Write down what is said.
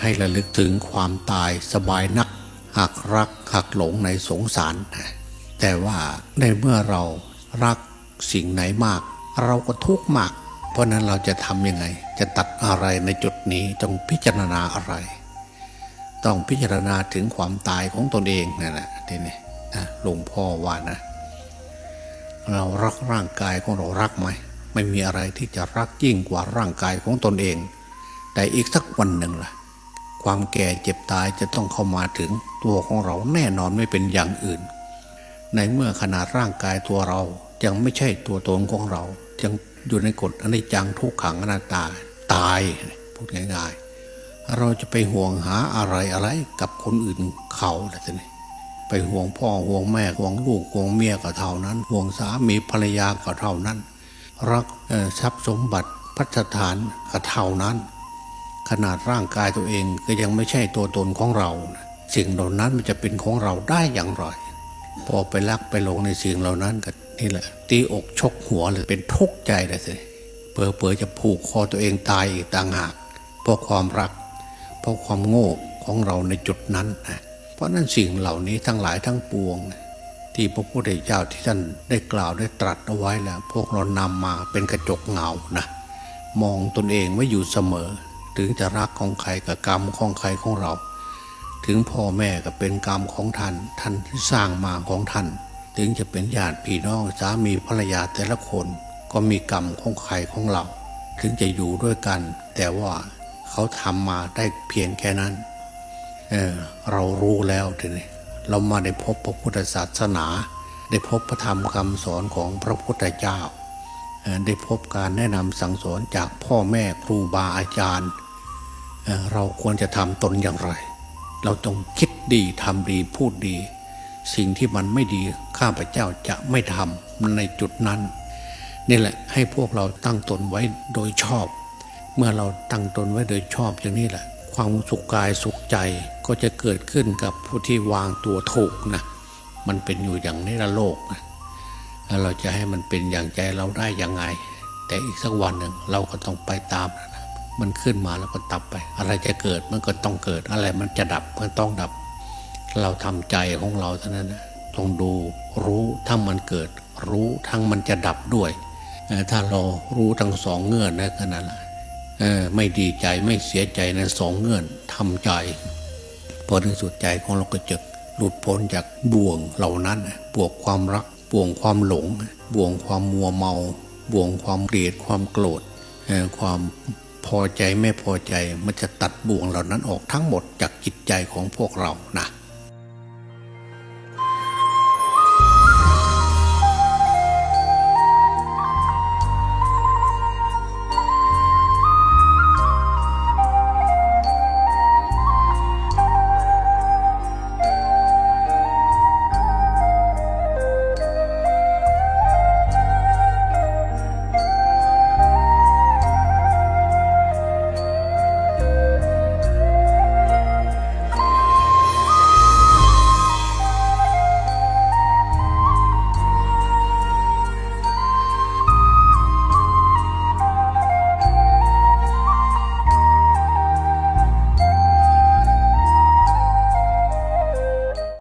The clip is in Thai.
ให้ระลึกถึงความตายสบายนักหักรักหักหลงในสงสาร แต่ว่าในเมื่อเรารักสิ่งไหนมาก เราก็ทุกข์มาก เพราะนั้นเราจะทำยังไง จะตัดอะไรในจุดนี้ต้องพิจารณาอะไรต้องพิจารณาถึงความตายของตนเองนั่นแหละทีนี้นะหลวงพ่อว่านะ เรารักร่างกายของเรารักไหมไม่มีอะไรที่จะรักยิ่งกว่าร่างกายของตนเอง แต่อีกสักวันหนึ่งล่ะ ความแก่เจ็บตายจะต้องเข้ามาถึงตัวของเราแน่นอนไม่เป็นอย่างอื่น ในเมื่อขนาดร่างกายตัวเรายังไม่ใช่ตัวตนของเรา ยังอยู่ในกฎอนิจจังทุกขังอนัตตาตายพูดง่ายๆ เราจะไปห่วงหาอะไรอะไรกับคนอื่นเขาละทีนี้ไปห่วงพ่อห่วงแม่ห่วงลูกห่วงเมียก็เท่านั้น ห่วงสามีภรรยาก็เท่านั้น รักทรัพย์สมบัติพัฒฐานก็เท่านั้น ขนาดร่างกายตัวเองก็ยังไม่ใช่ตัวตนของเรา สิ่งเหล่านั้นมันจะเป็นของเราได้อย่างไร พอไปรักไปหลงในสิ่งเหล่านั้นก็นี่แหละ ตีอกชกหัวเลยเป็นทุกข์ใจเลยสิเผลอๆจะผูกคอตัวเองตายอีกต่างหากเพราะความรัก เพราะความโง่ของเราในจุดนั้นนะเพราะนั้นสิ่งเหล่านี้ทั้งหลายทั้งปวง ที่พระพุทธเจ้าที่ท่านได้กล่าวได้ตรัสเอาไว้แล้ว พวกเรานำมาเป็นกระจกเงานะมองตนเองไว้อยู่เสมอ ถึงจะรักของใครกับกรรมของใครของเรา ถึงพ่อแม่ก็เป็นกรรมของท่าน ท่านที่สร้างมาของท่าน ถึงจะเป็นญาติพี่น้องสามีภรรยาแต่ละคนก็มีกรรมของใครของเรา ถึงจะอยู่ด้วยกัน แต่ว่าเขาทำมาได้เพียงแค่นั้นเออเรารู้แล้วทีนี้เรามาได้พบพระพุทธศาสนา ได้พบพระธรรมคำสอนของพระพุทธเจ้าได้พบการแนะนำสั่งสอนจากพ่อแม่ครูบาอาจารย์ เราควรจะทำตนอย่างไร เราต้องคิดดีทำดีพูดดี สิ่งที่มันไม่ดีข้าพเจ้าจะไม่ทำในจุดนั้น นี่แหละให้พวกเราตั้งตนไว้โดยชอบ เมื่อเราตั้งตนไว้โดยชอบอย่างนี้แหละ ความสุขกายสุขใจก็จะเกิดขึ้นกับผู้ที่วางตัวถูกนะมันเป็นอยู่อย่างนี้ละโลกนะแล้วเราจะให้มันเป็นอย่างใจเราได้ยังไง แต่อีกสักวันหนึ่งเราก็ต้องไปตามนะ มันขึ้นมาแล้วก็ตับไป อะไรจะเกิดมันก็ต้องเกิด อะไรมันจะดับมันต้องดับ เราทำใจของเราเท่านั้นต้องดูรู้ทั้งมันเกิด รู้ทั้งมันจะดับด้วย ถ้าเรารู้ทั้งสองเงื่อนนะก็นั่นแหละเออไม่ดีใจไม่เสียใจในะสองเงื่อนทำใจ พอถึงสุดใจของเราก็จะหลุดพ้นจากบ่วงเหล่านั้นบ่วงความรักบ่วงความหลงบ่วงความมัวเมาบ่วงความเกลียดความโกรธความ พอใจไม่พอใจมันจะตัดบ่วงเหล่านั้นออกทั้งหมดจากจิตใจของพวกเรานะ